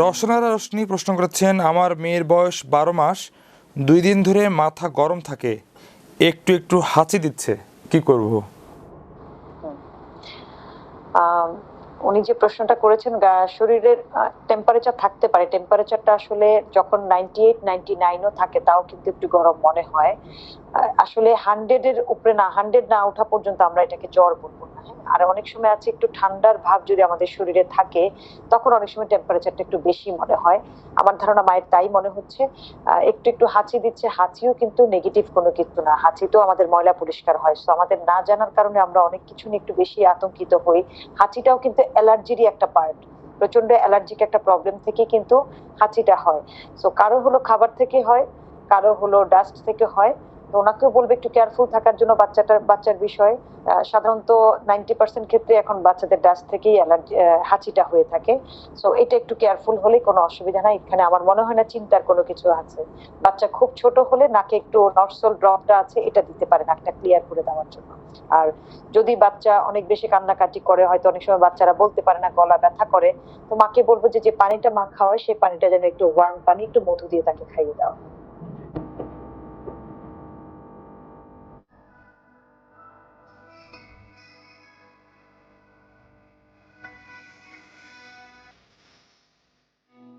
রসনারা রশনি প্রশ্ন করেছেন, আমার মেয়ের বয়স বারো মাস, দুই দিন ধরে মাথা গরম থাকে, একটু একটু হাঁচি দিচ্ছে, কি করব উনি যে প্রশ্নটা করেছেন শরীরের টেম্পারেচার থাকতে পারে টেম্পারেচারটা আসলে যখন নাইনটি এইট নাইনটি নাইনও থাকে, তাও কিন্তু একটু গরম মনে হয় আসলে হান্ড্রেড এর উপরে না হান্ড্রেড না ওঠা পর্যন্ত আমরা এটাকে জ্বর বলব? আর অনেক সময় আছে একটু ঠান্ডার ভাব যদি আমাদের শরীরে থাকে, তখন অনেক সময় টেম্পারেচারটা একটু বেশি মনে হয়। আমার ধারণা মায়ের তাই মনে হচ্ছে। একটু একটু হাঁচি দিচ্ছে, হাঁচিও কিন্তু নেগেটিভ কোনো কিছু না। হাঁচি তো আমাদের ময়লা পরিষ্কার হয়। তো আমাদের না জানার কারণে আমরা অনেক কিছু নিয়ে একটু বেশি আতঙ্কিত হই। হাঁচিটাও কিন্তু অ্যালার্জিরই একটা পার্ট প্রচণ্ড অ্যালার্জিক একটা প্রবলেম থেকে কিন্তু হাঁচিটা হয়। সো কারও হলো খাবার থেকে হয়, কারও হলো ডাস্ট থেকে হয়। তো ওনাকেও বলবে একটু কেয়ারফুল থাকার জন্য বাচ্চাটার, বাচ্চার বিষয়। সাধারণত নাইনটি পার্সেন্ট ক্ষেত্রে এখন বাচ্চাদের ডাস্ট থেকেই অ্যালার্জি হাঁচিটা হয়ে থাকে। সো এটা একটু কেয়ারফুল হলে কোনো অসুবিধা নাই। এখানে আমার মনে হয় না চিন্তার কোনো কিছু আছে। বাচ্চা খুব ছোট হলে নাকে একটু নর্সল ড্রপটা আছে, এটা দিতে পারে নাকটা ক্লিয়ার করে দেওয়ার জন্য। আর যদি বাচ্চা অনেক বেশি কান্নাকাটি করে, হয়তো অনেক সময় বাচ্চারা বলতে পারে না, গলা ব্যথা করে, তো মাকে বলব যে যে পানিটা মা খাওয়ায় সেই পানিটা যেন একটু ওয়ার্ম পানি, একটু মধু দিয়ে তাকে খাইয়ে দেওয়া।